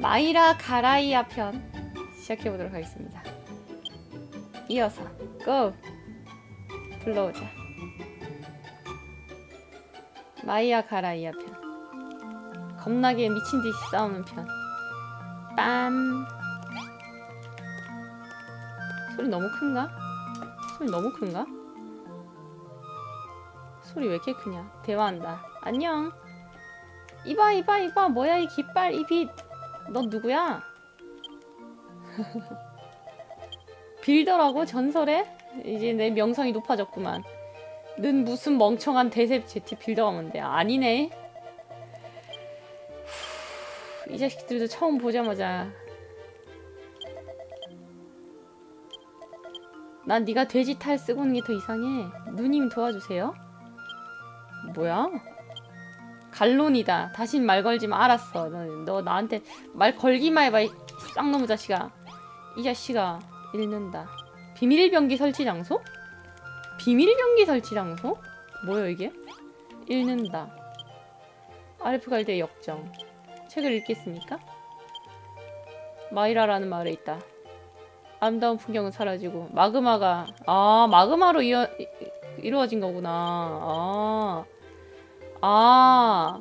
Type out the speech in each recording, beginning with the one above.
마이라 가라이아 편 시작해 보도록 하겠습니다. 이어서 고! 불러오자. 마이야 가라이아 편. 겁나게 미친 듯이 싸우는 편. 빰. 소리 너무 큰가? 소리 너무 큰가? 소리 왜 이렇게 크냐? 대화한다. 안녕. 이봐 이봐 이봐 뭐야 이 깃발 이 빛. 너 누구야? 빌더라고 전설에? 이제 내 명성이 높아졌구만. 는 무슨 멍청한 대세 제티 빌더가 뭔데? 아니네. 후, 이 자식들도 처음 보자마자 난 네가 돼지 탈 쓰고 오는 게 더 이상해. 누님 도와주세요. 뭐야? 갈론이다. 다신 말 걸지 마. 알았어. 너, 너 나한테 말 걸기만 해봐. 이 쌍놈의 자식아. 이 자식아 읽는다. 비밀 병기 설치 장소? 비밀 병기 설치 장소? 뭐야 이게? 읽는다. 아르프 갈대 역정. 책을 읽겠습니까? 마이라라는 마을에 있다. 아름다운 풍경은 사라지고 마그마가 아 마그마로 이어, 이- 이루어진 거구나. 아. 아.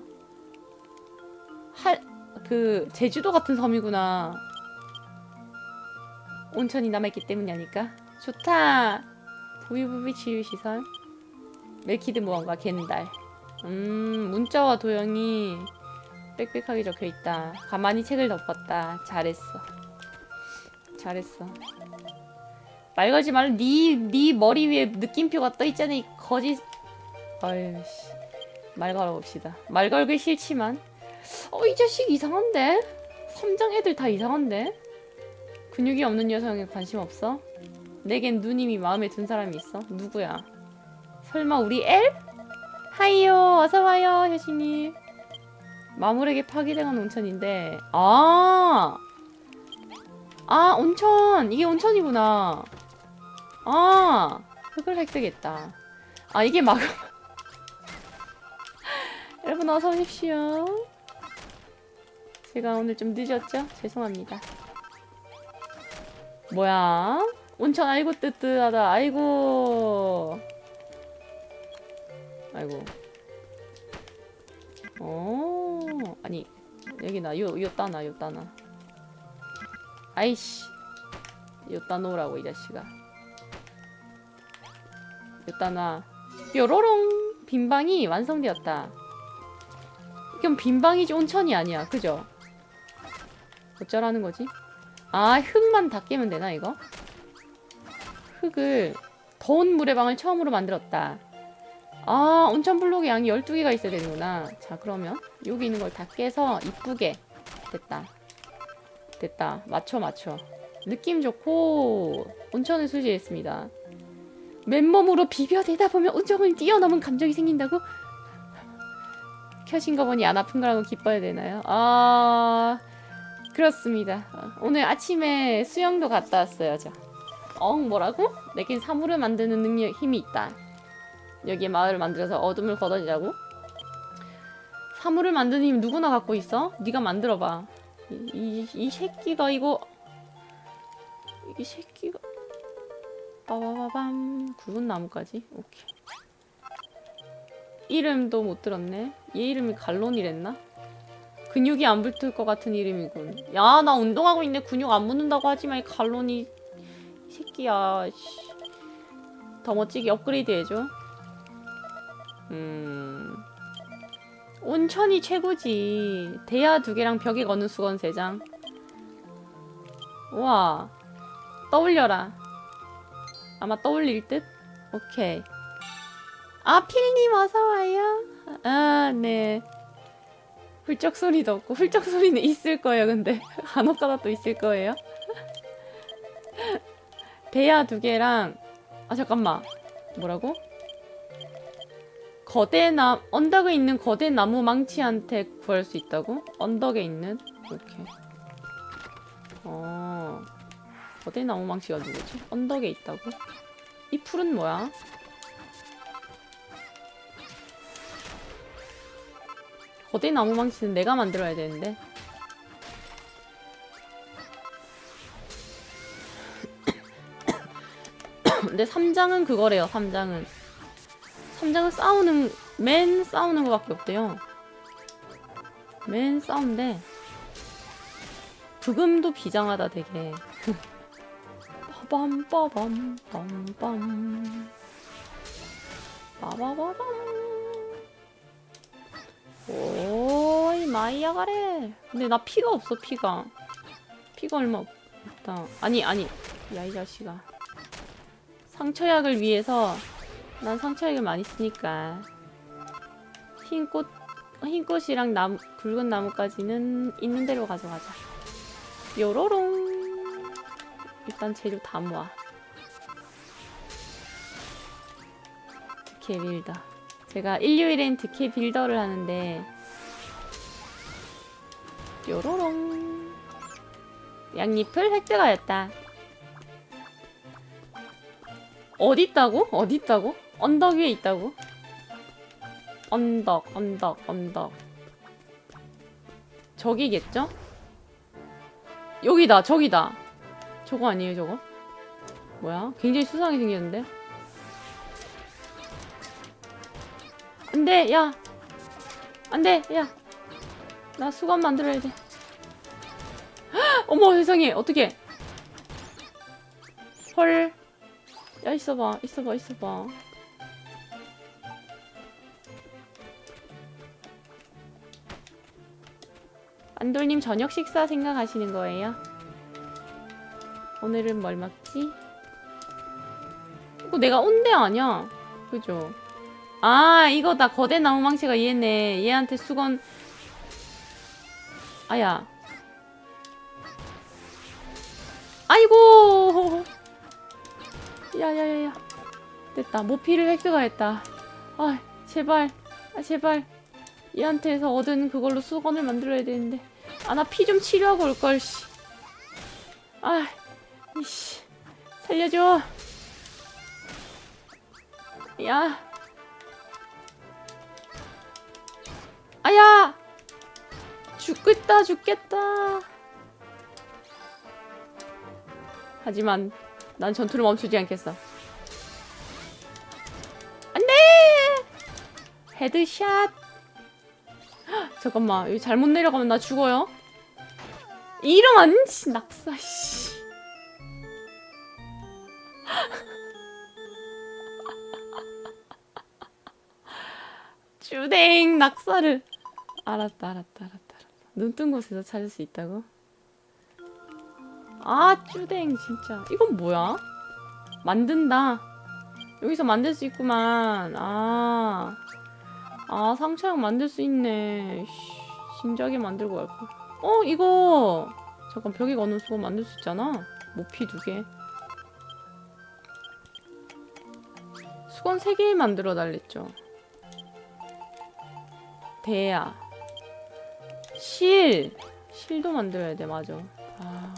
할, 그, 제주도 같은 섬이구나. 온천이 남아있기 때문이 아닐까? 좋다. 부비부비 치유시설. 멜키드 모험과 겐달. 음, 문자와 도형이 빽빽하게 적혀 있다. 가만히 책을 덮었다. 잘했어. 잘했어. 말 걸지 말라. 네, 네 머리 위에 느낌표가 떠 있잖아. 이 거짓. 아유, 씨. 말 걸어봅시다. 말 걸기 싫지만 어 이 자식 이상한데? 삼장 애들 다 이상한데? 근육이 없는 여성에 관심 없어? 내겐 누님이 마음에 든 사람이 있어? 누구야? 설마 우리 엘? 하이요 어서와요 효신님 마물에게 파괴당한 온천인데 아! 아 온천! 이게 온천이구나 아! 흙을 획득했다 아 이게 막 여러분 어서 오십시오. 제가 오늘 좀 늦었죠? 죄송합니다. 뭐야? 온천 아이고 뜨뜻하다. 아이고. 아이고. 어 아니 여기 나 요 요 따나 요 따나. 아이씨. 요 따놓으라고 이 자식아. 요 따나. 뾰로롱 빈방이 완성되었다. 이건 빈방이지 온천이 아니야. 그죠? 어쩌라는 거지? 아, 흙만 다 깨면 되나, 이거? 흙을 더운 물의 방을 처음으로 만들었다. 아, 온천 블록의 양이 12개가 있어야 되는구나. 자, 그러면 여기 있는 걸 다 깨서 이쁘게 됐다. 됐다. 맞춰, 맞춰. 느낌 좋고 온천을 수지했습니다. 맨몸으로 비벼대다 보면 우정을 뛰어넘은 감정이 생긴다고? 켜신 거 보니 안 아픈 거라고 기뻐야 되나요? 아 그렇습니다. 어, 오늘 아침에 수영도 갔다 왔어요. 저. 엉 뭐라고? 내겐 사물을 만드는 능력 힘이 있다. 여기에 마을을 만들어서 어둠을 걷어내자고? 사물을 만드는 힘 누구나 갖고 있어? 네가 만들어봐. 이, 이, 이 새끼가 이거 이 새끼가 빠바바밤 굵은 나무까지 오케이. 이름도 못 들었네. 얘 이름이 갈론이랬나? 근육이 안 붙을 것 같은 이름이군. 야, 나 운동하고 있는데 근육 안 붙는다고 하지만 이 갈론이 이 새끼야. 씨. 더 멋지게 업그레이드 해줘. 음. 온천이 최고지. 대야 두 개랑 벽에 거는 수건 세 장. 우와. 떠올려라. 아마 떠올릴 듯? 오케이. 아, 필님 어서 와요. 아, 네. 훌쩍 소리도 없고 훌쩍 소리는 있을 거예요. 근데 간혹가다 또 있을 거예요. 대야 두 개랑 아 잠깐만 뭐라고? 거대 나 언덕에 있는 거대 나무 망치한테 구할 수 있다고? 언덕에 있는 오케이. 어 거대 나무 망치가 누구지? 언덕에 있다고? 이 풀은 뭐야? 어디 나무 망치는 내가 만들어야 되는데. 근데 3장은 그거래요, 3장은. 3장은 싸우는, 맨 싸우는 거 밖에 없대요. 맨 싸운데. 부금도 비장하다, 되게. 빠밤, 빠밤, 빰빰. 빠바바밤. 오이 마이야 가래. 근데 나 피가 없어 피가. 피가 얼마 없다. 아니 아니. 야 이 자식아. 상처약을 위해서 난 상처약을 많이 쓰니까. 흰꽃 흰꽃이랑 나무 붉은 나무까지는 있는 대로 가져가자. 요로롱. 일단 재료 다 모아. 득해 빌더 제가 일요일엔 득해 빌더를 하는데 요로롱 양잎을 획득하였다 어디 있다고? 어디 있다고? 언덕 위에 있다고? 언덕 언덕 언덕 저기겠죠? 여기다 저기다 저거 아니에요 저거? 뭐야? 굉장히 수상하게 생겼는데? 안돼 야. 안돼 야나 수건 만들어야 돼. 헉, 어머 세상에. 어떻게 헐. 야 있어봐. 있어봐 있어봐. 안돌님 저녁 식사 생각하시는 거예요? 오늘은 뭘 먹지? 이거 내가 온데 아니야. 그죠? 아 이거다 거대 나무망치가 얘네. 얘한테 수건. 아야. 아이고. 야야야야. 됐다. 모피를 획득하였다. 아 제발. 아 제발. 얘한테서 얻은 그걸로 수건을 만들어야 되는데. 아 나 피 좀 치료하고 올걸 씨. 아 이씨. 살려줘. 야 아야! 죽겠다 죽겠다. 하지만 난 전투를 멈추지 않겠어. 안 돼! 헤드샷! 헉, 잠깐만 여기 잘못 내려가면 나 죽어요? 이런 씨 낙사 씨. 주댕 낙사를 알았다 알았다 알았다 알았다. 눈뜬 곳에서 찾을 수 있다고? 아 쭈댕 진짜. 이건 뭐야? 만든다. 여기서 만들 수 있구만. 아, 아 상처약 만들 수 있네. 씨, 진작에 만들고 갈걸. 어 이거! 잠깐 벽에 거는 수건 만들 수 있잖아. 모피 두 개. 수건 3개 만들어 달랬죠. 대야 실 실도 만들어야 돼 맞아 아.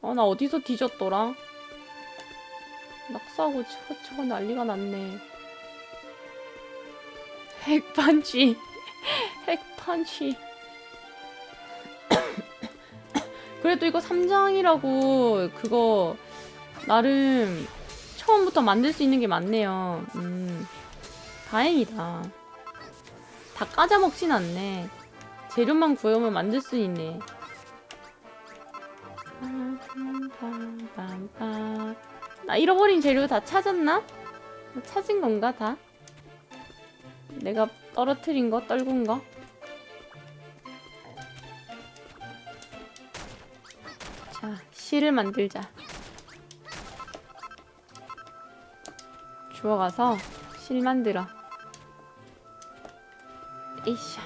아, 나 어디서 뒤졌더라? 낙사하고 저저 난리가 났네. 핵판치. 핵판치. 그래도 이거 3장이라고 그거 나름 처음부터 만들 수 있는 게 많네요. 음. 다행이다. 다 까자먹진 않네. 재료만 구해오면 만들 수 있네. 나 잃어버린 재료 다 찾았나? 찾은 건가 다? 내가 떨어뜨린 거, 떨군 거? 자, 실을 만들자. 주워가서 실 만들어. 이샤.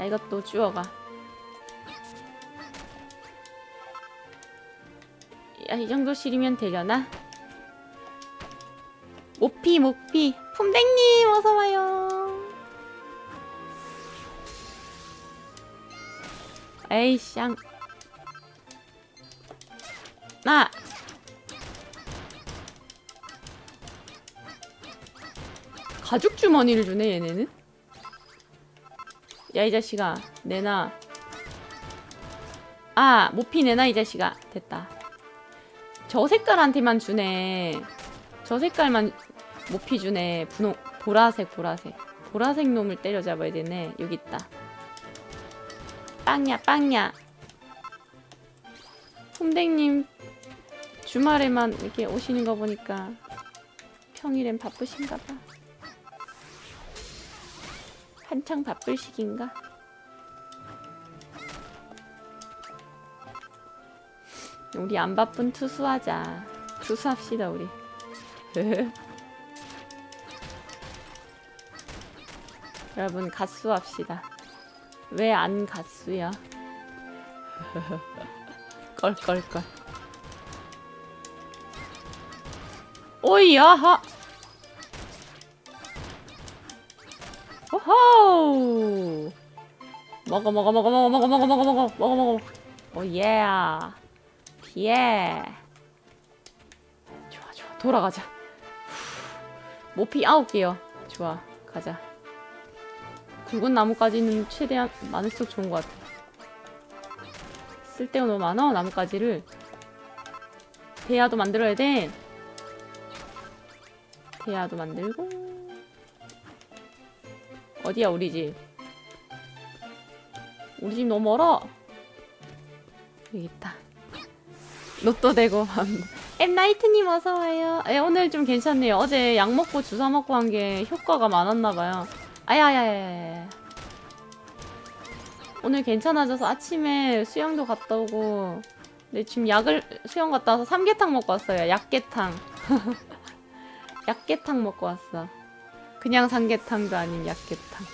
야, 이것도 주워가. 야, 이 정도 실이면 되려나? 모피, 모피. 품댕님, 어서 와요. 에이, 쌍. 나! 가죽 주머니를 주네, 얘네는. 야, 이 자식아. 내놔. 아, 모피 내놔, 이 자식아. 됐다. 저 색깔한테만 주네. 저 색깔만 모피 주네. 분홍 보라색 보라색. 보라색 놈을 때려잡아야 되네. 여기 있다. 빵야 빵야. 홈댕님 주말에만 이렇게 오시는 거 보니까 평일엔 바쁘신가 봐. 한창 바쁠 시기인가? 우리 안 바쁜 투수하자. 투수합시다 우리. 여러분 가수합시다. 왜 안 가수야? 껄껄껄. 오이야하. 오호. 먹어 먹어 먹어 먹어 먹어 먹어 먹어 먹어 먹어 먹어. 오예. 예. 좋아 좋아 돌아가자. 후. 모피 아홉 개요. 좋아 가자. 굵은 나뭇가지는 최대한 많을수록 좋은 것 같아. 쓸데가 너무 많아 나뭇가지를. 대야도 만들어야 돼. 대야도 만들고. 어디야 우리 집? 우리 집 너무 멀어. 여기 있다. 로또 되고 엠나이트님 어서 와요. 에, 오늘 좀 괜찮네요. 어제 약 먹고 주사 먹고 한 게 효과가 많았나 봐요. 아야야야야. 오늘 괜찮아져서 아침에 수영도 갔다 오고. 근데 지금 약을 수영 갔다 와서 삼계탕 먹고 왔어요. 약계탕. 약계탕 먹고 왔어. 그냥 삼계탕도 아닌 약계탕.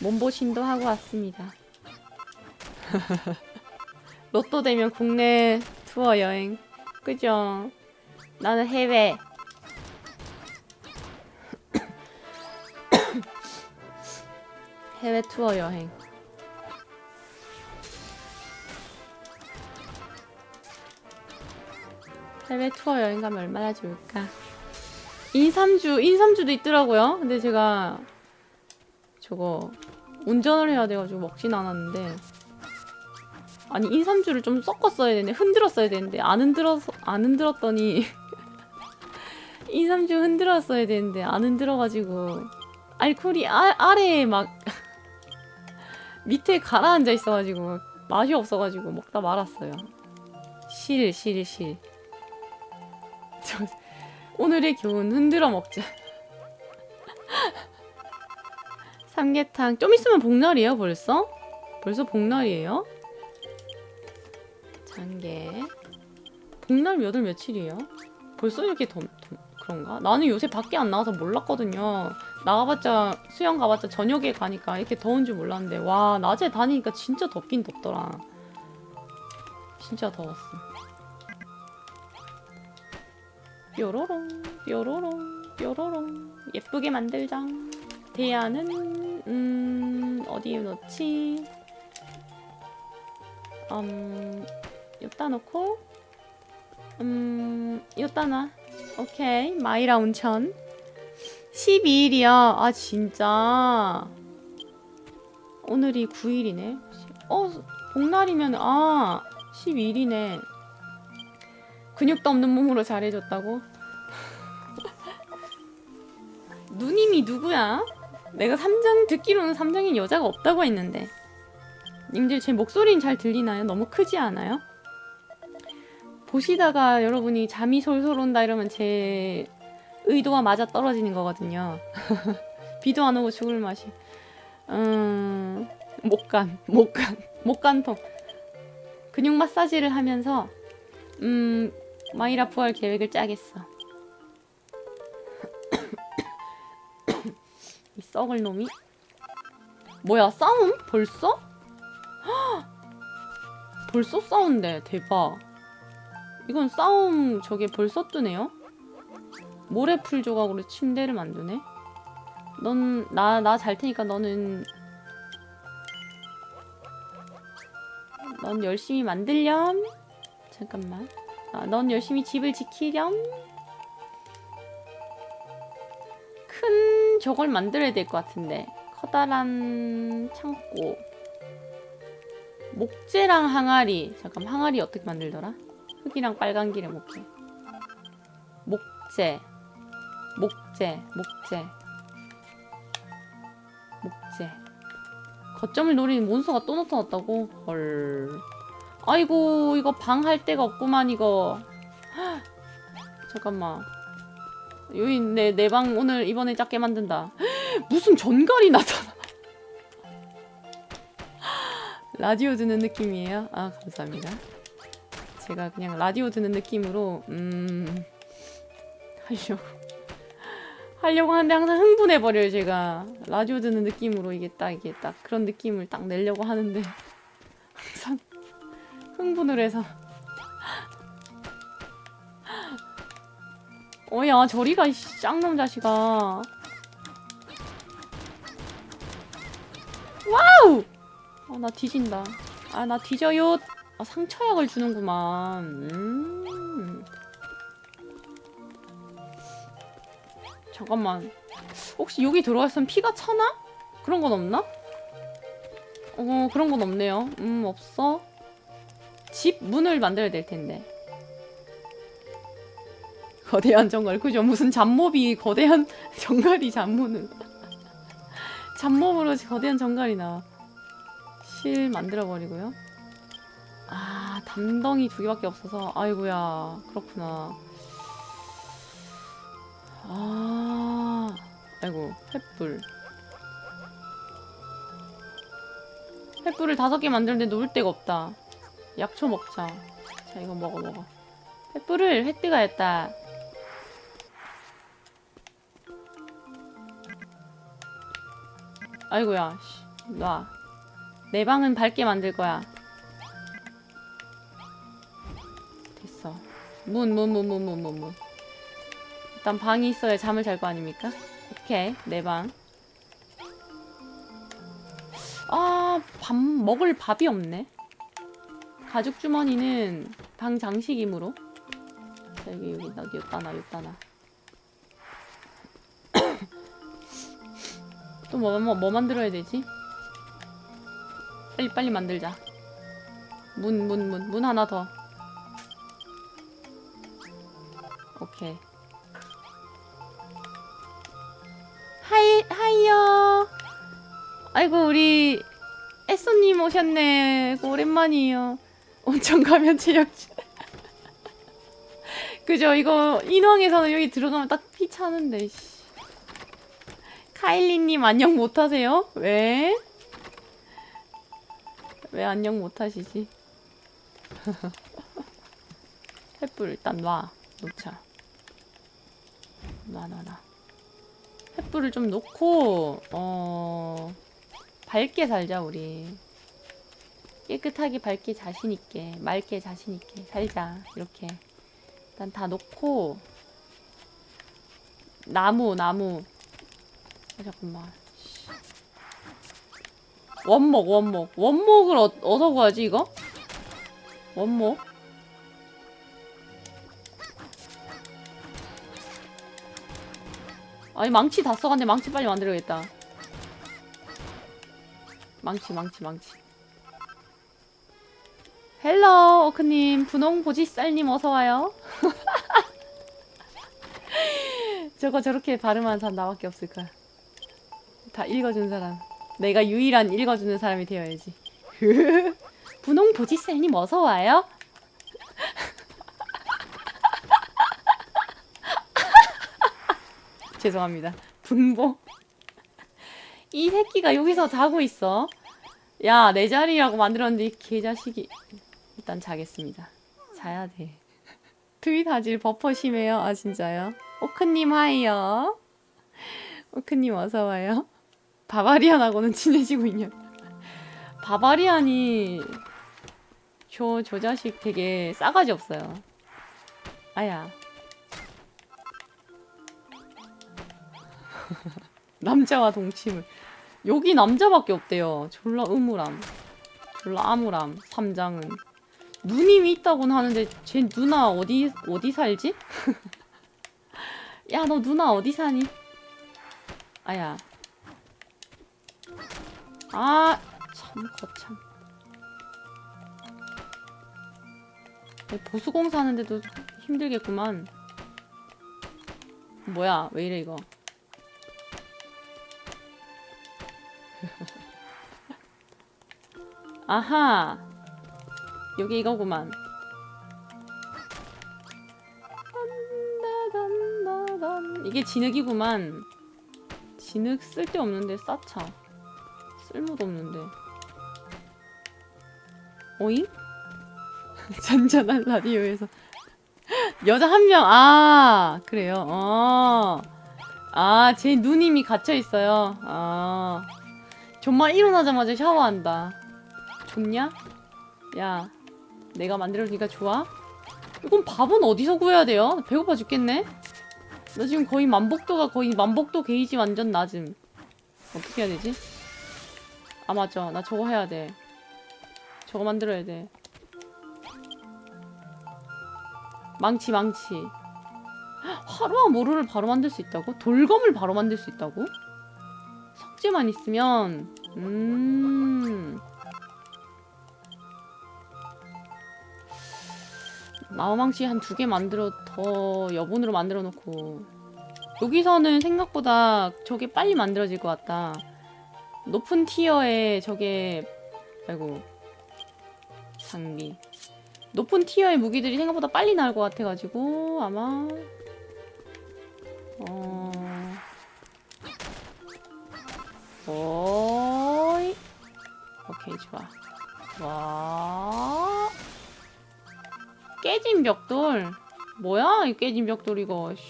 몸보신도 하고 왔습니다. 로또 되면 국내 투어 여행. 그죠? 나는 해외. 해외 투어 여행. 해외 투어 여행 가면 얼마나 좋을까? 인삼주, 인삼주도 있더라고요. 근데 제가 저거 운전을 해야 돼가지고 먹진 않았는데 아니 인삼주를 좀 섞었어야 되는데 흔들었어야 되는데 안 흔들어서 안 흔들었더니 인삼주 흔들었어야 되는데 안 흔들어가지고 알코올이 아, 아래에 막 밑에 가라앉아 있어가지고 맛이 없어가지고 먹다 말았어요. 실, 실, 실. 저, 오늘의 교훈 흔들어 먹자. 삼계탕 좀 있으면 복날이에요 벌써? 벌써 복날이에요? 장계 복날 몇월 며칠이에요? 벌써 이렇게 더, 더 그런가? 나는 요새 밖에 안 나가서 몰랐거든요. 나가봤자 수영 가봤자 저녁에 가니까 이렇게 더운 줄 몰랐는데 와 낮에 다니니까 진짜 덥긴 덥더라. 진짜 더웠어. 뾰로롱 뾰로롱 뾰로롱 예쁘게 만들자. 대야는 음 어디에 넣지? 음 여기다 놓고 음 여기다 놔. 오케이 마이라 온천 12일이야. 아 진짜 오늘이 9일이네. 어 복날이면 아 12일이네. 근육도 없는 몸으로 잘해줬다고? 누님이 누구야? 내가 삼장 듣기로는 삼장인 여자가 없다고 했는데 님들 제 목소리는 잘 들리나요? 너무 크지 않아요? 보시다가 여러분이 잠이 솔솔 온다 이러면 제 의도와 맞아 떨어지는 거거든요. 비도 안 오고 죽을 맛이. 음, 목간, 목간, 목간통. 근육 마사지를 하면서 음, 마이라 부활 계획을 짜겠어. 이 썩을 놈이. 뭐야 싸움? 벌써? 헉! 벌써 싸운대 대박. 이건 싸움 저게 벌써 뜨네요. 모래풀 조각으로 침대를 만드네. 넌 나 나 잘 테니까 너는 넌 열심히 만들렴. 잠깐만. 아, 넌 열심히 집을 지키렴. 큰 저걸 만들어야 될 것 같은데. 커다란 창고. 목재랑 항아리. 잠깐 항아리 어떻게 만들더라? 흙이랑 빨간 길의 목재. 목재. 목재. 목재. 목재. 거점을 노리는 몬스터가 또 나타났다고? 헐. 아이고 이거 방 할 데가 없구만 이거. 헉, 잠깐만. 여기 내내 방 오늘 이번에 작게 만든다. 헉, 무슨 전갈이 나타나. 라디오 듣는 느낌이에요? 아 감사합니다. 제가 그냥 라디오 듣는 느낌으로 음 하려고 하려고 하는데 항상 흥분해 버려요 제가 라디오 듣는 느낌으로 이게 딱 이게 딱 그런 느낌을 딱 내려고 하는데 흥분을 해서 어야 저리가 이 쌍놈 자식아 와우 아, 나 뒤진다. 아, 나 뒤져요. 아, 상처약을 주는구만. 음. 잠깐만. 혹시 여기 들어왔으면 피가 차나? 그런 건 없나? 어, 그런 건 없네요. 음, 없어. 집 문을 만들어야 될 텐데. 거대한 정갈. 그죠? 무슨 잡몹이 거대한 정갈이 잡문을. 잡몹으로 거대한 정갈이 나와. 실 만들어 버리고요. 아 담덩이 두 개밖에 없어서 아이고야 그렇구나. 아 아이고 횃불. 횃불을 다섯 개 만드는데 놓을 데가 없다. 약초 먹자. 자 이거 먹어 먹어. 횃불을 획득가 했다. 아이고야 씨, 놔. 내 방은 밝게 만들 거야. 됐어. 문, 문, 문, 문, 문, 문, 문. 일단 방이 있어야 잠을 잘 거 아닙니까? 오케이, 내 방. 아, 밥, 먹을 밥이 없네. 가죽 주머니는 방 장식이므로. 자, 여기, 여기, 여기, 여기다 놔, 여기다 놔. 또 뭐, 뭐, 뭐 만들어야 되지? 빨리 빨리 만들자. 문 문 문 문 하나 더. 오케이. 하이 하이요. 아이고 우리 에쏘님 오셨네. 오랜만이에요. 온천 가면 체력. 그죠? 이거 인왕에서는 여기 들어가면 딱 피 차는데. 씨. 카일리님 안녕 못하세요? 왜? 왜 안녕 못하시지? 횃불 일단 놔 놓자 놔 놔 놔 횃불을 좀 놓고 어 밝게 살자 우리 깨끗하게 밝게 자신 있게 맑게 자신 있게 살자. 이렇게 일단 다 놓고 나무 나무. 아, 잠깐만. 원목 원목. 원목을 어, 어디서 구하지 이거? 원목? 아니 망치 다 써갔는데 망치 빨리 만들어야겠다. 망치 망치 망치 헬로 오크님 분홍 보지쌀님 어서와요 저거 저렇게 발음한 사람 나밖에 없을 거야 다 읽어준 사람 내가 유일한 읽어주는 사람이 되어야지. 분홍 보지셀님 어서 와요. 죄송합니다. 분보. 이 새끼가 여기서 자고 있어. 야, 내 자리라고 만들었는데 이 개자식이. 일단 자겠습니다. 자야 돼. 트윗 하질 버퍼 심해요. 아, 진짜요? 오크님 하이요. 오크님 어서 와요. 바바리안하고는 친해지고 있냐? 바바리안이 저, 저 자식 되게 싸가지 없어요. 아야. 남자와 동침을. 여기 남자밖에 없대요. 졸라 의무람. 졸라 암울함. 삼장은. 누님이 있다고는 하는데 쟤 누나 어디 어디 살지? 야 너 누나 어디 사니? 아야. 아, 참 거참. 보수공사 하는데도 힘들겠구만. 뭐야, 왜 이래 이거? 아하, 여기 이거구만. 딴다단다단. 이게 진흙이구만. 진흙 쓸데없는데 싸차. 쓸모도 없는데. 오잉? 잔잔한 라디오에서 여자 한 명. 아 그래요. 어. 아제 누님이 갇혀 있어요. 아 정말 일어나자마자 샤워한다. 좋냐? 야 내가 만들어주니까 좋아? 이건 밥은 어디서 구해야 돼요? 배고파 죽겠네. 나 지금 거의 만복도가 거의 만복도 게이지 완전 낮음. 어떻게 해야 되지? 아 맞아. 나 저거 해야 돼. 저거 만들어야 돼. 망치 망치. 화로와 모루를 바로 만들 수 있다고? 돌검을 바로 만들 수 있다고? 석재만 있으면 음. 나무망치 한두 개 만들어 더 여분으로 만들어 놓고. 여기서는 생각보다 저게 빨리 만들어질 것 같다. 높은 티어에 저게 아이고 장비. 높은 티어의 무기들이 생각보다 빨리 나올 것 같아가지고 아마. 어. 오이. 오케이 좋아. 와 깨진 벽돌 뭐야 이 깨진 벽돌 이거 씨.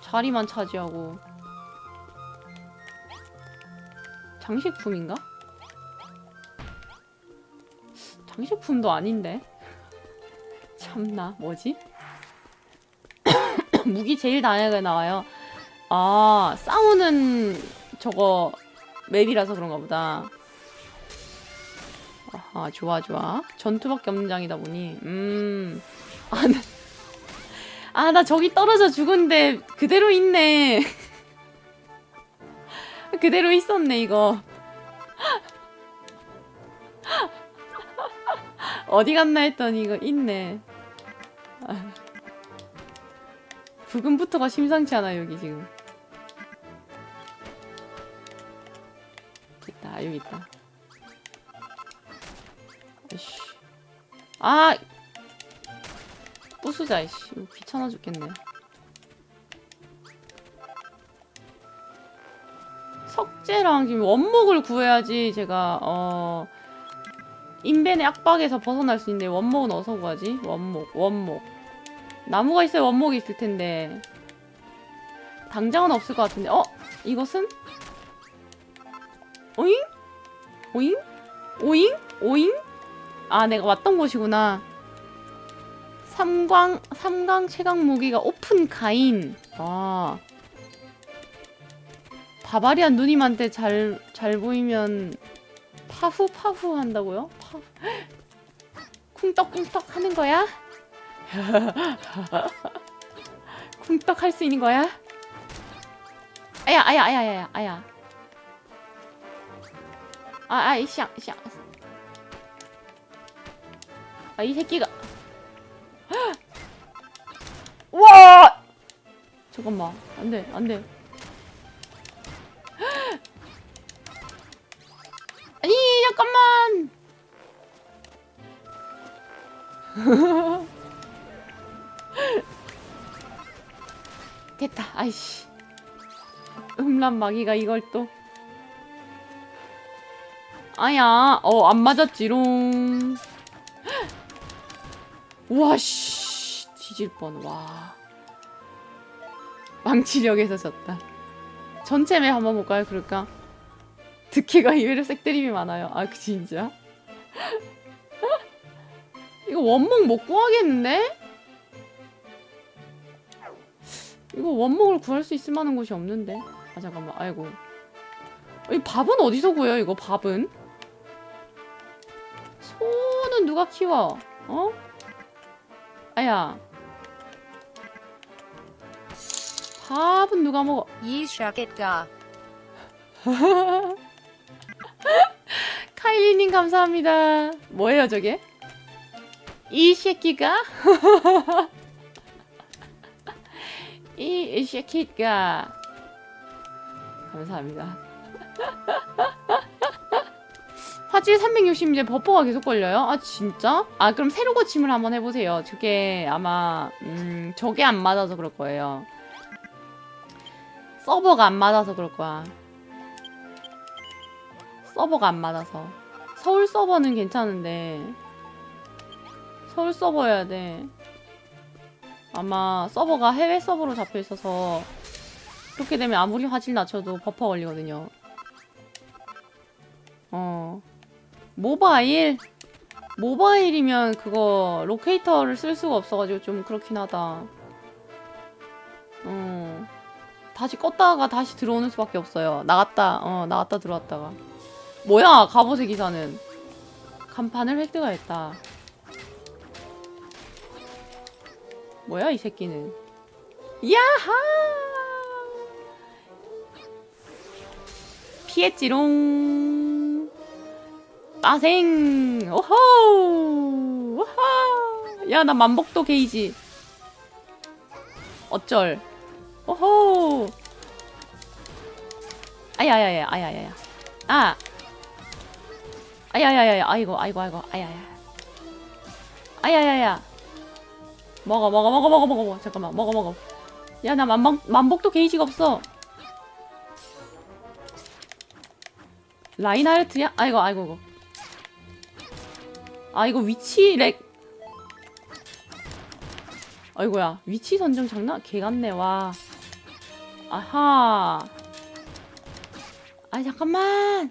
자리만 차지하고 장식품인가? 장식품도 아닌데 참나 뭐지? 무기 제일 다양하게 나와요. 아 싸우는 저거 맵이라서 그런가 보다. 아하 좋아 좋아. 전투밖에 없는 장이다 보니 음. 아나 저기 떨어져 죽은데 그대로 있네. 그대로 있었네 이거. 어디 갔나 했더니 이거 있네. 아. 부금부터가 심상치 않아 여기 지금. 있다 여기 있다. 아 부수자 이씨 귀찮아 죽겠네. 석재랑 지금 원목을 구해야지 제가 어 인벤의 압박에서 벗어날 수 있는데 원목은 어디서 구하지? 원목 원목 나무가 있어야 원목이 있을 텐데 당장은 없을 것 같은데 어? 이것은? 오잉? 오잉? 오잉? 오잉? 아 내가 왔던 곳이구나 삼광 삼강 최강 무기가 오픈 가인 아 바바리안 누님한테 잘 잘 보이면 파후 파후 한다고요? 파 쿵떡쿵떡 하는 거야? 쿵떡 할 수 있는 거야? 아야 아야 아야 아야 아야 아 아이 샹 샹. 아 이 새끼가. 와! 잠깐만. 안돼 안돼. 아니 잠깐만! 됐다 아이씨. 음란 마귀가 이걸 또. 아야 어 안 맞았지롱 와씨 뒤질 뻔와. 망치력에서 졌다. 전체 맵 한번 볼까요? 그럴까? 득회가 의외로 색드림이 많아요. 아 그 진짜? 이거 원목 못 구하겠는데? 이거 원목을 구할 수 있을 만한 곳이 없는데? 아 잠깐만. 아이고. 이 밥은 어디서 구해요 이거? 밥은? 소는 누가 키워? 어 아야. 밥은 누가 먹어? 이샤겟가. 카일리님 감사합니다. 뭐예요 저게? 이 새끼가? 이 새끼가. 감사합니다. 화질 360 이제 버퍼가 계속 걸려요? 아 진짜? 아 그럼 새로 고침을 한번 해보세요. 저게 아마 음 저게 안 맞아서 그럴 거예요. 서버가 안 맞아서 그럴 거야. 서버가 안 맞아서. 서울 서버는 괜찮은데 서울 서버여야 돼. 아마 서버가 해외 서버로 잡혀 있어서 그렇게 되면 아무리 화질 낮춰도 버퍼 걸리거든요. 어. 모바일 모바일이면 그거 로케이터를 쓸 수가 없어가지고 좀 그렇긴 하다. 어. 다시 껐다가 다시 들어오는 수밖에 없어요. 나갔다, 어, 나갔다 들어왔다가. 뭐야, 갑옷의 기사는. 간판을 획득하였다. 뭐야, 이 새끼는. 야하! 피했지롱. 따생! 오호! 오호! 야, 나 만복도 게이지. 어쩔. 오호! 아야야야, 아야야야. 아! 아야야야, 아이고, 아이고, 아이고, 아야야. 아야야야. 먹어, 먹어, 먹어, 먹어, 먹어. 잠깐만, 먹어, 먹어. 야, 나 만복, 만복도 게이지가 없어. 라인하르트야? 아이고, 아이고. 아, 이거 위치 렉. 아이고야, 위치 선정 장난 개 같네, 와. 아하. 아, 잠깐만.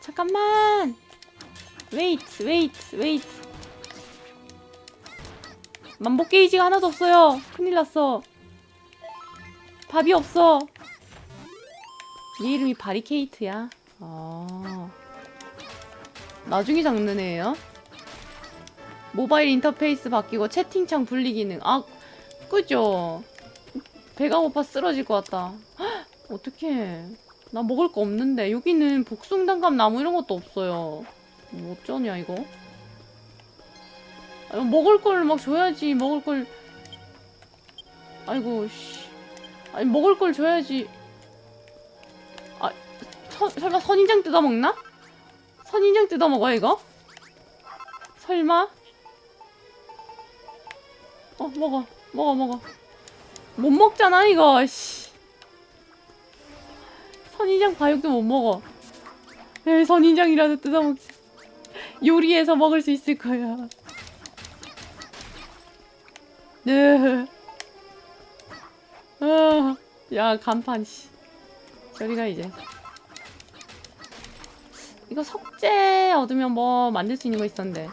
잠깐만. 웨이트, 웨이트, 웨이트. 만복 게이지가 하나도 없어요. 큰일 났어. 밥이 없어. 얘 이름이 바리케이트야. 아. 나중에 애예요? 모바일 인터페이스 바뀌고 채팅창 분리 기능. 아, 그죠? 배가 고파 쓰러질 것 같다. 헉, 어떡해. 나 먹을 거 없는데. 여기는 복숭단감 나무 이런 것도 없어요. 뭐 어쩌냐, 이거? 아, 먹을 걸 막 줘야지. 먹을 걸. 아이고, 씨. 아니, 먹을 걸 줘야지. 아, 서, 설마 선인장 뜯어먹나? 선인장 뜯어먹어, 이거? 설마? 어, 먹어. 먹어, 먹어. 못 먹잖아, 이거. 씨. 선인장 과육도 못 먹어. 에 선인장이라도 뜯어먹지. 요리해서 먹을 수 있을 거야. 네. 아, 야, 간판, 씨. 저리가 이제. 이거 석재 얻으면 뭐 만들 수 있는 거 있었는데.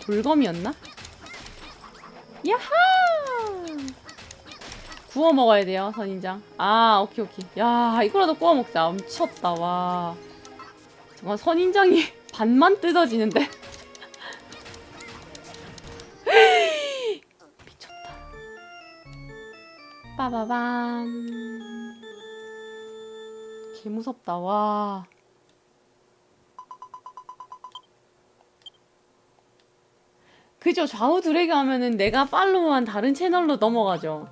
돌검이었나? 야하! 구워 먹어야 돼요, 선인장. 아, 오케이, 오케이. 야, 이거라도 구워 먹자. 미쳤다, 와. 정말 선인장이 반만 뜯어지는데? 미쳤다. 빠바밤. 개 무섭다, 와. 그죠? 좌우 드래그 하면은 내가 팔로우한 다른 채널로 넘어가죠.